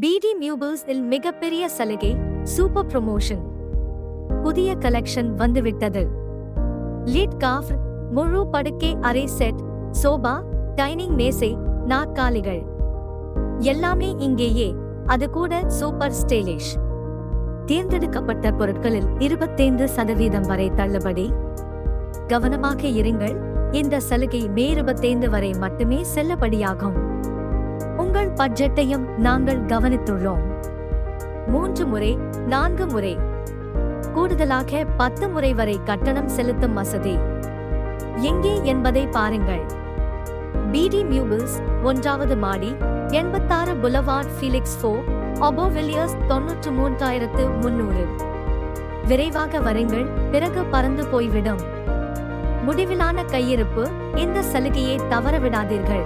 பிடி மியூபிள்ஸ் இல் மிகப்பெரிய சலுகை சூப்பர் ப்ரொமோஷன் புதிய கலெக்ஷன் வந்துவிட்டது. லீட் காஃப் முழு படுக்கை அரை செட் சோபா டைனிங் மேசை நாற்காலிகள். எல்லாமே இங்கேயே அது கூட சூப்பர் ஸ்டைலிஷ் தேர்ந்தெடுக்கப்பட்ட பொருட்களில் இருபத்தைந்து சதவீதம் வரை தள்ளுபடி. கவனமாக இருங்கள் இந்த சலுகை மே இருபத்தைந்து வரை மட்டுமே செல்லுபடியாகும். உங்கள் பட்ஜெட்டையும் நாங்கள் கவனித்துள்ளோம். மூன்று முறை நான்கு முறை. கூடுதலாக பத்து முறை வரை கட்டணம் செலுத்தும் வசதி. எங்கே என்பதை பாருங்கள். பிடி மியூபிள்ஸ் ஒன்றாவது மாடி எண்பத்தாறு புலவார்ட் ஃபீலிக்ஸ் ஃபோ அபோவில்லியர்ஸ் தொன்னூற்று மூன்றாயிரத்து முன்னூறு. விரைவாக வருங்கள் பிறகு பறந்து போய்விடும். முடிவிலான கையிருப்பு இந்த சலுகையை தவறவிடாதீர்கள்.